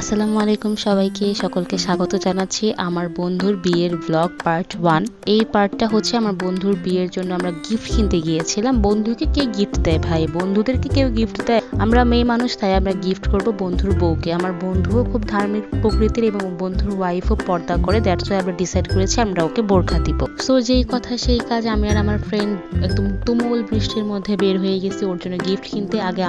আসসালামু আলাইকুম সবাইকে, সকলকে স্বাগত জানাচ্ছি আমার বন্ধুর বিয়ের ব্লগ পার্ট ওয়ান এই পার্টটা হচ্ছে আমার বন্ধুর বিয়ের জন্য আমরা গিফট কিনতে গিয়েছিলাম। বন্ধুকে কে গিফট দেয় ভাই? বন্ধুদেরকে কেউ গিফট দেয়? আমরা মেয়ে মানুষ, তাই আমরা গিফট করব বন্ধুর বউকে। আমার বন্ধুও খুব ধার্মিক প্রকৃতির এবং বন্ধুর ওয়াইফও পর্দা করে দ্যাটস ওয়াই আমরা ডিসাইড করেছি আমরা ওকে বোরখা দিব। সো যেই কথা সেই কাজ আমি আর আমার ফ্রেন্ড একদম তুমুল বৃষ্টির মধ্যে বের হয়ে গেছি, ওর জন্য গিফট কিনতে। আগে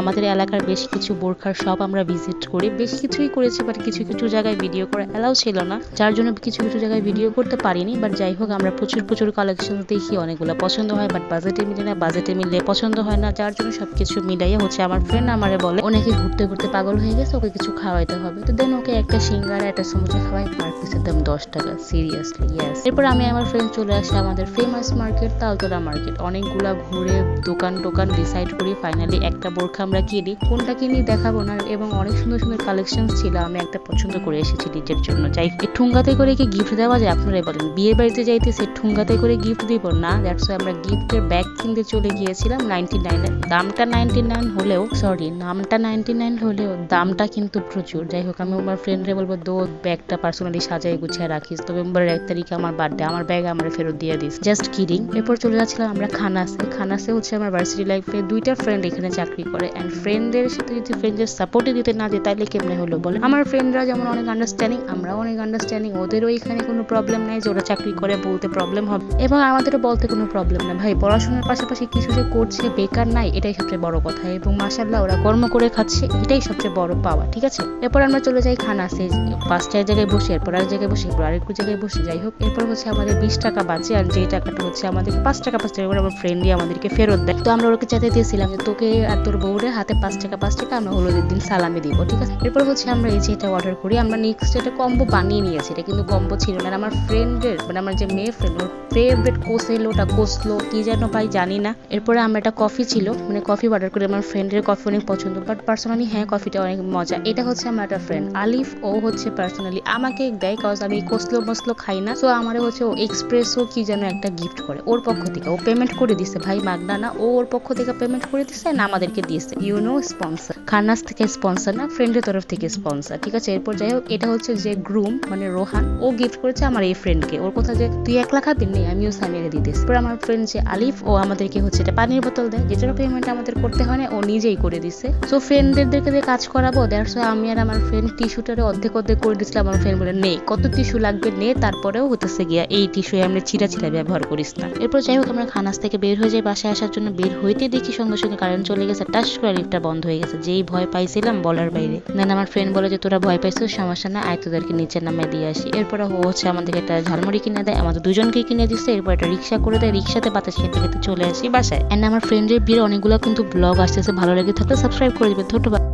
আমাদের এলাকার বেশ কিছু বোরখার শপ আমরা ভিজিট করি। বেশ কিছুই করেছি বাট কিছু কিছু জায়গায় ভিডিও করা অ্যালাউ ছিল না। যার জন্য কিছু কিছু জায়গায় ভিডিও করতে পারিনি বাট যাই হোক, আমরা প্রচুর প্রচুর কালেকশন দেখি অনেকগুলো পছন্দ হয় বাট বাজেটে মিলে না বাজেটে মিললে পছন্দ হয় না। যার জন্য সবকিছু মিলাইয়া হচ্ছে আমার ফ্রেন্ড আমারে বলে, অনেকে ঘুরতে ঘুরতে পাগল হয়ে গেছে, ওকে কিছু খাওয়াইতে হবে। তো দেন ওকে একটা সিঙ্গারা, একটা সমুচা খাওয়াই পার পিসের দাম দশ টাকা সিরিয়াসলি ইয়াস এরপর আমি আমার ফ্রেন্ড চলে আসি আমাদের ফেমাস মার্কেট তালতলা মার্কেট অনেকগুলা ঘুরে দোকান টোকান ডিসাইড করি ফাইনালি একটা বোরখা আমরা কিনি। কোনটা কিনি দেখাবো না, এবং অনেক সুন্দর সুন্দর কালেকশন ছিল, আমি একটা পছন্দ করে এসেছি নিজের জন্য। যাই ঠুঙ্গাতে করে কি গিফট দেওয়া যায় আপনারাই বলেন। বিয়ে বাড়িতে যাইতেছে ঠুঙ্গাতে করে গিফট দিব না। দ্যাটস আমরা গিফটের ব্যাগ কিনতে চলে গিয়েছিলাম। নাইনটি নাইনের দামটা নাইনটি নাইন হলেও সরি নামটা নাইনটি নাইন হলেও দামটা কিন্তু প্রচুর। যাই হোক, আমি আমার ফ্রেন্ডরে বলব, দো ব্যাগটা পার্সোনালি সাজাই গুছিয়ে রাখিস। নভেম্বরের এক তারিখে আমার বার্থডে আমার ব্যাগ আমার ফেরত দিয়ে দিস। জাস্ট কিডিং এরপর চলে যাচ্ছিলাম আমরা খানাসে। খানাসে হচ্ছে আমার ভার্সিটি লাইফে দুইটা ফ্রেন্ড এখানে চাকরি করে। অ্যান্ড ফ্রেন্ডদের সাথে যদি ফ্রেন্ডদের সাপোর্টই দিতে না দিই তাহলে কেমনে হলো? বলে, আমার ফ্রেন্ডরা যেমন অনেক আন্ডারস্ট্যান্ডিং আমরাও অনেক আন্ডারস্ট্যান্ডিং ওদেরও এখানে কোনো প্রবলেম নাই, যে ওরা চাকরি করে বলতে প্রবলেম হবে। এবং আমাদেরও বলতে কোনো প্রবলেম না। ভাই, পড়াশোনার পাশাপাশি কিছু যে করছে, বেকার নাই, এটাই সবচেয়ে বড় কথা। এবং মাসাল্লাহ ওরা কর্ম করে খাচ্ছে, এটাই সবচেয়ে বড় পাওয়া, ঠিক আছে? এরপর আমরা চলে যাই খানাসে পাঁচটা জায়গায় বসে, এরপর আরেক জায়গায় বসে, এরপর আরেকটু জায়গায় বসে, যাই হোক। এরপর হচ্ছে আমাদের বিশ টাকা বাঁচে আর যে টাকাটা হচ্ছে আমাদের পাঁচ টাকা পাঁচ টাকা করে আমার ফ্রেন্ডই আমাদেরকে ফেরত দেয়। তো আমরা ওকে চাইতে দিয়েছিলাম যে, তোকে আর তোর বউরে হাতে পাঁচ টাকা পাঁচ টাকা, আমরা হলুদের দিন সালামি দিব, ঠিক আছে? এরপর হচ্ছে আমরা এই যে এটা অর্ডার করি, আমরা নেক্সট এটা কম্বো বানিয়ে নিয়েছি। এটা কিন্তু কম্বো ছিল না। আর আমার ফ্রেন্ডের মানে আমার যে মেয়ে ফ্রেন্ড ওর ফেভারিট কোসেলো ওটা কোসলো কি যেন ভাই জানি না। এরপরে আমরা একটা কফি ছিল মানে কফি অর্ডার করি, আমার ফ্রেন্ডের কফি অনেক পছন্দ। বাট পার্সোনালি হ্যাঁ কফিটা অনেক মজা। এটা হচ্ছে আমার একটা ফ্রেন্ড আলিফ। ও হচ্ছে পার্সোনালি আমাকে দেয় কজ আমি কোসলো মসলো খাই না। সো আমার হচ্ছে ও এক্সপ্রেসও কি যেন একটা গিফট করে, ওর পক্ষ থেকে। ও পেমেন্ট করে দিছে, ভাই মাগনা না। ও ওর পক্ষ থেকে পেমেন্ট করে দিছে, না আমাদেরকে দিয়েছে। ইউনো স্পন্সর খান্নাস থেকে স্পন্সর না ফ্রেন্ডের তরফ থেকে স্পন্সর ঠিক আছে, এরপর যাই হোক, এটা হচ্ছে যে গ্রুম মানে রোহান, ও গিফট করেছে আমার এই ফ্রেন্ডকে ওর কথা যে, তুই একলা খাবি নেই, আমিও সামিরে দিতেছি। এরপর আমার ফ্রেন্ড যে আলিফ, ও আমাদেরকে হচ্ছে এটা পানির বোতল দেয়। যেটার পেমেন্ট আমাদের করতে হয় না, ও নিজেই করে দিছে। সো ফ্রেন্ডদেরকে দিয়ে কাজ করাবো দ্যাটস আমি আর আমার ফ্রেন্ড টিস্যুটারে অর্ধেক অর্ধেক করে দিচ্ছিলাম আমার ফ্রেন্ড বলে নেই কত টিস্যু লাগবে, নে, তারপরেও হতেছে গিয়া এই টিস্যু আমরা চিরা চিরা ব্যবহার করিস না। এরপর যাই হোক, আমরা খানাস থেকে বের হয়ে যাই। বাসায় আসার জন্য বের হইতে দেখি সঙ্গে সঙ্গে কারেন্ট চলে গেছে। টাস করে লিফটটা বন্ধ হয়ে গেছে। যেই ভয় পাইছিলাম বলার বাইরে। দেন আমার ফ্রেন্ড বলে যে তোরা ভয় পাইছিস, সমস্যা না আয় তোদেরকে নিচে নামে দিয়ে আসি। এরপরে ও হচ্ছে আমাদেরকে একটা ঝালমুড়ি কিনে দেয়, আমাদের দুজনকে কিনে দিচ্ছে, এরপর একটা রিক্সা করে দেয়, রিক্সাতে বাতাস খেতে খেতে চলে আসি বাসায়। এন্ড আমার ফ্রেন্ডের বিয়ের অনেকগুলো কিন্তু ব্লগ আসতেছে ভালো লেগে থাকলে সাবস্ক্রাইব করে দেবে, ধন্যবাদ।